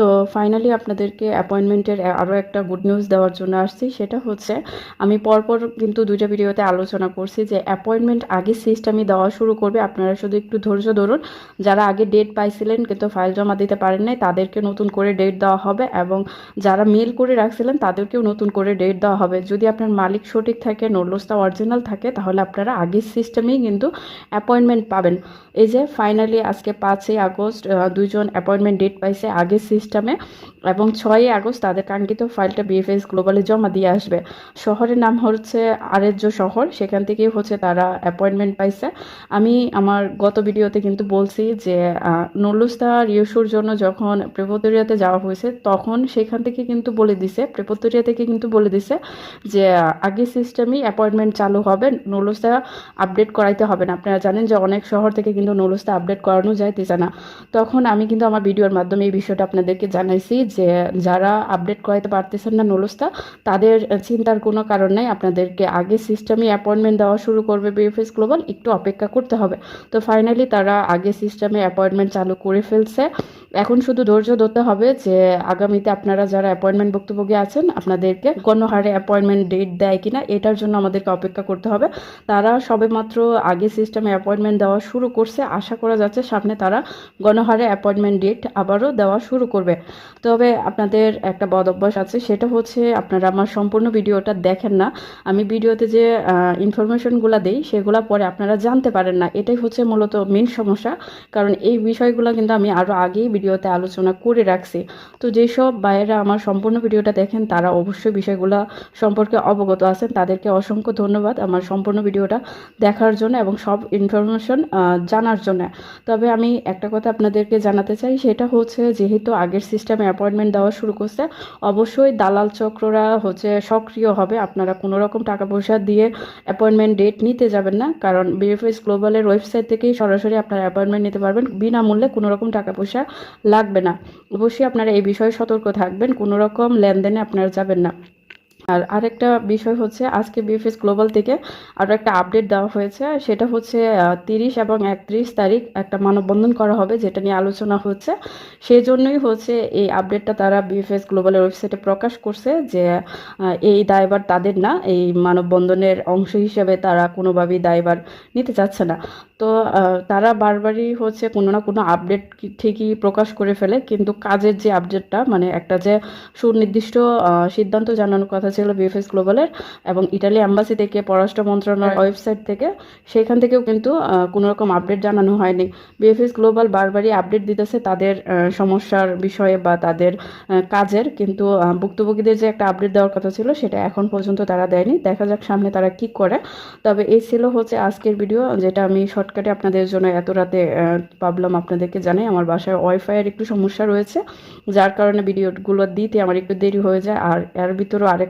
তো ফাইনালি আপনাদেরকে অ্যাপয়েন্টমেন্টের আরও একটা গুড নিউজ দেওয়ার জন্য আসছি সেটা হচ্ছে আমি পরপর কিন্তু দুইটা ভিডিওতে আলোচনা করছি যে অ্যাপয়েন্টমেন্ট আগে সিস্টেমই দেওয়া শুরু করবে। আপনারা শুধু একটু ধৈর্য ধরুন যারা আগে ডেট পাইছিলেন কিন্তু ফাইল জমা দিতে পারেন নাই তাদেরকে নতুন করে ডেট দেওয়া হবে এবং যারা মেল করে রাখছিলেন তাদেরকেও নতুন করে ডেট দেওয়া হবে। যদি আপনার মালিক সঠিক থাকে নোটলোসটা অরিজিনাল থাকে তাহলে আপনারা আগের সিস্টেমেই কিন্তু অ্যাপয়েন্টমেন্ট পাবেন। এই যে ফাইনালি আজকে পাঁচই আগস্ট আহ, দুইজন অ্যাপয়েন্টমেন্ট ডেট পাইছে আগের সিস্টেমে এবং ছয়ই আগস্ট তাদের কাঙ্ক্ষিত ফাইলটা বিএফএস গ্লোবালে জমা দিয়ে আসবে। শহরের নাম হচ্ছে আরেজ্য শহর, সেখান থেকেই হচ্ছে তারা অ্যাপয়েন্টমেন্ট পাইছে। আমি আমার গত ভিডিওতে কিন্তু বলছি যে নলুস্তা রিউসুর জন্য যখন প্রেপোতরিয়াতে যাওয়া হয়েছে, তখন সেখান থেকে কিন্তু বলে দিছে প্রেপোতরিয়া থেকে কিন্তু বলে দিছে যে আগের সিস্টেমই অ্যাপয়েন্টমেন্ট চালু হবে নলুস্তা আপডেট করাইতে হবে না। আপনারা জানেন যে, অনেক শহর থেকে কিন্তু নলুস্তা আপডেট করানো যাইতেছে না। তখন আমি কিন্তু আমার ভিডিওর মাধ্যমে এই বিষয়টা আপনাদেরকে জানাইছি যে যারা আপডেট করাইতে পারতেছেন না নলুস্তা, তাদের চিন্তার কোনো কারণ নাই। আপনাদেরকে আগে সিস্টেমে অ্যাপয়েন্টমেন্ট দেওয়া শুরু করবে বিএফএস গ্লোবাল একটু অপেক্ষা করতে হবে। তো ফাইনালি তারা আগে সিস্টেমে অ্যাপয়েন্টমেন্ট চালু করে ফেলছে। এখন শুধু ধৈর্য ধরতে হবে যে আগামীতে আপনারা যারা অ্যাপয়েন্টমেন্ট ভুক্তভোগী আছেন, আপনাদেরকে কোনো হারে অ্যাপয়েন্টমেন্ট ডেট দেয় কিনা, এটার জন্য আমাদেরকে অপেক্ষা করতে হবে। তারা সবেমাত্র আগে সিস্টেমে অ্যাপয়েন্টমেন্ট দেওয়া শুরু করছে, আশা করা যাচ্ছে সামনে তারা গণহারে অ্যাপয়েন্টমেন্ট ডেট আবারও দেওয়া শুরু করবে। তবে আপনাদের একটা বদ অভ্যাস আছে, সেটা হচ্ছে আপনারা আমার সম্পূর্ণ ভিডিওটা দেখেন না। আমি ভিডিওতে যে ইনফরমেশনগুলো দেই, সেগুলো পরে আপনারা জানতে পারেন না। এটাই হচ্ছে মূলত মেন সমস্যা। কারণ এই বিষয়গুলো কিন্তু আমি আরও আগেই ভিডিওতে আলোচনা করে রাখছি। তো যেসব ভাইয়েরা আমার সম্পূর্ণ ভিডিওটা দেখেন, তারা অবশ্যই বিষয়গুলো সম্পর্কে অবগত আছেন। তাদেরকে অসংখ্য ধন্যবাদ আমার সম্পূর্ণ ভিডিওটা দেখার জন্য এবং সব ইনফরমেশন জানার জন্য। তবে আমি একটা কথা আপনাদেরকে জানাতে চাই, সেটা হচ্ছে যেহেতু আগের সিস্টেমে অ্যাপয়েন্টমেন্ট দেওয়া শুরু করছে, অবশ্যই দালাল চক্ররা হচ্ছে সক্রিয় হবে। আপনারা কোনো রকম টাকা পয়সা দিয়ে অ্যাপয়েন্টমেন্ট ডেট নিতে যাবেন না, কারণ বিএফএস গ্লোবালের ওয়েবসাইট থেকেই সরাসরি আপনারা অ্যাপয়েন্টমেন্ট নিতে পারবেন। বিনামূল্যে কোনো রকম টাকা পয়সা লাগবে না। অবশ্যই আপনারা এই বিষয়ে সতর্ক থাকবেন কোনো রকম লেনদেনে আপনারা যাবেন না। আর আরেকটা বিষয় হচ্ছে, আজকে বিএফএস গ্লোবাল থেকে আরও একটা আপডেট দেওয়া হয়েছে। সেটা হচ্ছে তিরিশ এবং একত্রিশ তারিখ একটা মানববন্ধন করা হবে, যেটা নিয়ে আলোচনা হচ্ছে। সেই জন্যই হচ্ছে এই আপডেটটা তারা বিএফএস গ্লোবালের ওয়েবসাইটে প্রকাশ করছে যে এই দায়বার তাদের না, এই মানববন্ধনের অংশ হিসেবে তারা কোনোভাবেই দায়বার নিতে চাচ্ছে না। তো তারা বারবারই হচ্ছে কোনো না কোনো আপডেট ঠিকই প্রকাশ করে ফেলে, কিন্তু কাজের যে আপডেটটা মানে একটা যে সুনির্দিষ্ট সিদ্ধান্ত জানানোর কথা ছিল বিএফএস গ্লোবালের এবং ইটালি অ্যাম্বাসি থেকে পররাষ্ট্র মন্ত্রণালয়ের ওয়েবসাইট থেকে সেখান থেকেও কিন্তু কোনো রকম আপডেট জানানো হয়নি। বিএফএস গ্লোবাল বারবারই আপডেট দিতেছে তাদের সমস্যার বিষয়ে বা তাদের কাজের। কিন্তু ভুক্তভোগীদের যে একটা আপডেট দেওয়ার কথা ছিল সেটা এখন পর্যন্ত তারা দেয়নি। দেখা যাক সামনে তারা কি করে। তবে এই ছিল হচ্ছে আজকের ভিডিও যেটা আমি শর্টকাটে আপনাদের জন্য এত রাতে আহ, ভাবলাম আপনাদেরকে জানাই। আমার বাসায় ওয়াইফাইয়ের একটু সমস্যা রয়েছে যার কারণে ভিডিওগুলো দিতে আমার একটু দেরি হয়ে যায়। আর এর ভিতরেও আরেক